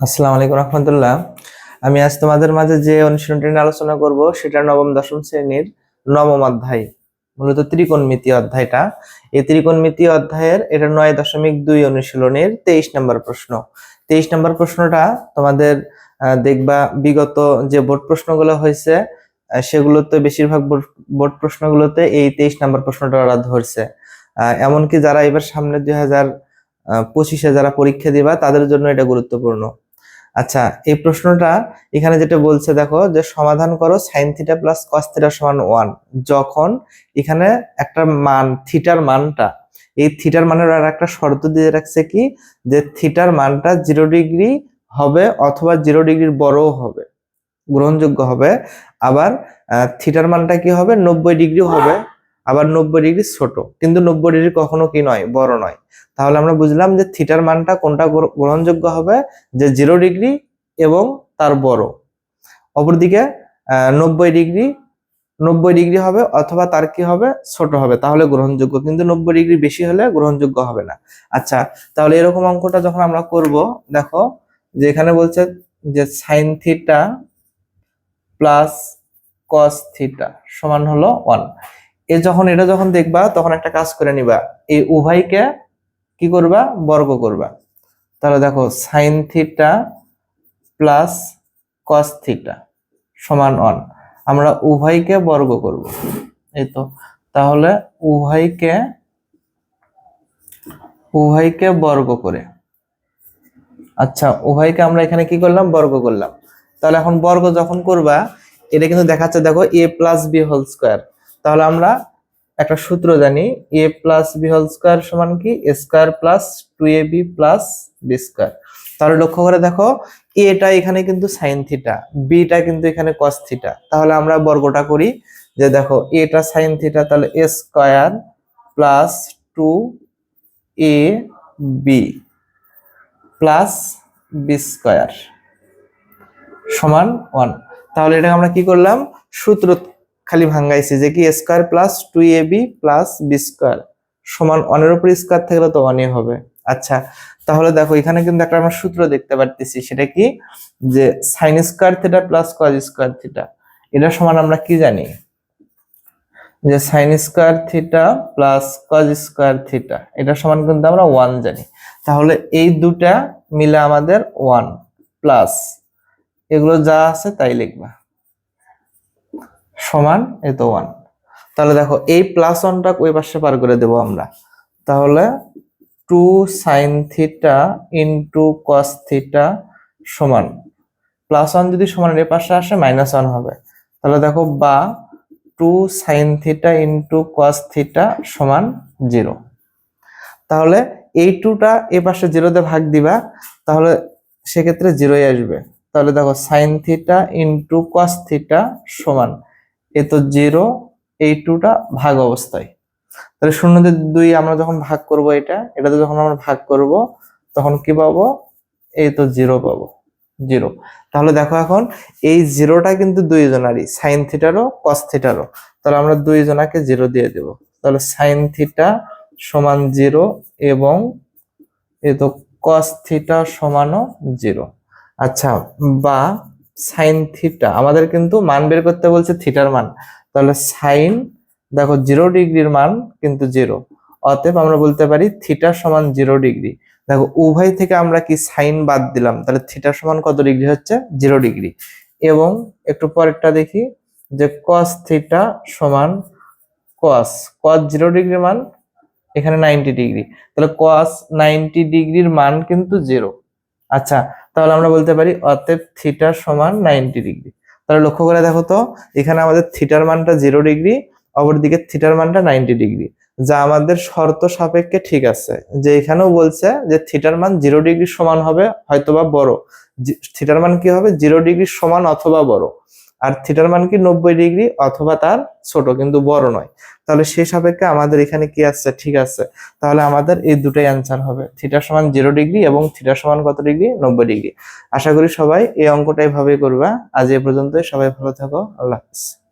আসসালামু আলাইকুম রহমতুল্লাহ। আমি আজ তোমাদের মাঝে যে অনুশীলনটি নিয়ে আলোচনা করব, সেটা নবম, দশম শ্রেণির নবম অধ্যায়, মূলত ত্রিকোণমিতি অধ্যায়টা। এই ত্রিকোণমিতি অধ্যায়ের এটা নয় দশমিক দুই অনুশীলনের তেইশ নম্বর প্রশ্ন। তেইশ নম্বর প্রশ্নটা তোমাদের দেখবা বিগত যে বোর্ড প্রশ্নগুলো হয়েছে সেগুলোতে বেশিরভাগ বোর্ড- প্রশ্নগুলোতে এই তেইশ নম্বর প্রশ্নটা ওরা ধরছে এমনকি যারা এবার সামনে দুই হাজার পঁচিশে যারা পরীক্ষা দিবা, তাদের জন্য এটা গুরুত্বপূর্ণ। আচ্ছা এই প্রশ্নটা এখানে যেটা বলছে, দেখো যে সমাধান করো sine theta plus cos theta সমান ওয়ান যখন এখানে একটা মান থিটার মানটা, এই থিটার মানের আর একটা শর্ত দিয়ে রাখছে কি? যে থিটার মানটা জিরো ডিগ্রি হবে অথবা জিরো ডিগ্রির বড়ও হবে, গ্রহণযোগ্য হবে। আবার থিটার মানটা কি হবে? নব্বই ডিগ্রি হবে। আবার নব্বই ডিগ্রি ছোট। কিন্তু নব্বই ডিগ্রি কখনো কি নয়, বড় নয়। তাহলে আমরা বুঝলাম যে থিটার মানটা কোনটা গ্রহণযোগ্য হবে? যে জিরো ডিগ্রি এবং তার বড়। অপরদিকে নব্বই ডিগ্রি নব্বই ডিগ্রি হবে অথবা তার কি হবে? ছোট হবে। তাহলে গ্রহণযোগ্য। কিন্তু নব্বই ডিগ্রি বেশি হলে গ্রহণযোগ্য হবে না। আচ্ছা তাহলে এরকম অঙ্কটা যখন আমরা করব, দেখো যে এখানে বলছে যে sine theta plus cos theta সমান হলো ওয়ান। এ যখন, এটা যখন দেখবা, তখন একটা কাজ করে নিবা। এই উভয়কে কি করবা? বর্গ করবা। তাহলে দেখো sine theta plus cos theta সমান ওয়ান আমরা উভয়কে বর্গ করব। এই তো। তাহলে উভয়কে উভয়কে বর্গ করে। আচ্ছা উভয়কে আমরা এখানে কি করলাম? বর্গ করলাম। তাহলে এখন বর্গ যখন করবা, এটা কিন্তু দেখাচ্ছে, দেখো A plus B whole square তাহলে আমরা একটা সূত্র জানি A plus B whole square সমান কি? Square plus two A B plus B square তাহলে লক্ষ্য করে দেখো এটা এখানে কিন্তু সাইন থিটা বিটা কিন্তু এখানে কস থিটা তাহলে আমরা বর্গটা করি যে দেখো এটা সাইন থিটা তাহলে A square plus two A B plus B square সমান ওয়ান তাহলে এটাকে আমরা কি করলাম? সূত্র খালি ভাঙ্গাইছি যে কি square plus two A B plus B square সমান ওয়ানের উপর স্কোয়ার থাকলে তো ওয়ানই হবে। আচ্ছা তাহলে দেখো, এখানে কিন্তু একটা আমরা সূত্র দেখতে পারতেছি, সেটা কি? যে sine square theta plus cos square theta এটা সমান আমরা কি জানি? যে sine square theta plus cos square theta এটা সমান কিন্তু আমরা ওয়ান জানি। তাহলে এই দুটা মিলে আমাদের ওয়ান প্লাস এগুলো যা আছে তাই লিখবা। সমান এ তো ওয়ান তাহলে দেখো, এই প্লাস ওয়ানটা ওই পাশে পার করে দেব আমরা। তাহলে two sine theta into cos theta সমান। প্লাস ওয়ান যদি সমান এর পাশে আসে মাইনাস ওয়ান হবে। তাহলে দেখো, বা two sine theta into cos theta সমান জিরো তাহলে এই টুটা এ পাশে জিরোতে ভাগ দিবা, তাহলে সেক্ষেত্রে জিরোই আসবে। তাহলে দেখো sine theta into cos theta সমান। এ তো জিরো এই টুটা ভাগ অবস্থায়। তাহলে শূন্য দিয়ে দুই আমরা যখন ভাগ করব এটা, এটাতে যখন আমরা ভাগ করব, তখন কি পাবো? এই তো জিরো পাবো। জিরো তাহলে দেখো এখন, এই জিরোটা কিন্তু দুইজনারই সাইন থিটারও কস থিটারও তাহলে আমরা দুইজনাকে জিরো দিয়ে দেব। তাহলে সাইন থিটা সমান জিরো এবং এই তো কস থিটা সমানও জিরো আচ্ছা বা সাইন থিটা আমাদের কিন্তু মান বের করতে বলছে থিটার মান। তাহলে সাইন দেখো জিরো ডিগ্রির মান কিন্তু জিরো অতএব আমরা বলতে পারি থিটা সমান জিরো ডিগ্রি দেখো উভয় থেকে আমরা কি সাইন বাদ দিলাম, তাহলে থিটা সমান কত ডিগ্রি হচ্ছে? জিরো ডিগ্রি এবং একটু পরেরটা দেখি, যে কস থিটা সমান কস কস জিরো ডিগ্রির মান এখানে নাইনটি ডিগ্রি তাহলে কস নাইনটি ডিগ্রির মান কিন্তু জিরো আচ্ছা তাহলে আমরা বলতে পারি অতএব থিটার সমান নাইনটি ডিগ্রি তাহলে লক্ষ্য করে দেখো তো, এখানে আমাদের থিটার মানটা জিরো ডিগ্রি অপরদিকে থিটার মানটা নাইনটি ডিগ্রি যা আমাদের শর্ত সাপেক্ষে ঠিক আছে, যে এখানেও বলছে যে থিটার মান জিরো ডিগ্রি সমান হবে হয়তোবা বড়। থিটার মান কি হবে? জিরো ডিগ্রি সমান অথবা বড়। আর থিটার মান কি নব্বই ডিগ্রি অথবা তার ছোট, কিন্তু বড় নয়। তাহলে সে সাপেক্ষে আমাদের এখানে কি আছে? ঠিক আছে। তাহলে আমাদের এই দুটাই অ্যান্সার হবে। থিটার সমান জিরো ডিগ্রি এবং থিটার সমান কত ডিগ্রি? নব্বই ডিগ্রি। আশা করি সবাই এই অঙ্কটা এভাবেই করবা। আজ এ পর্যন্ত সবাই ভালো থাকো। আল্লাহ হাফিজ।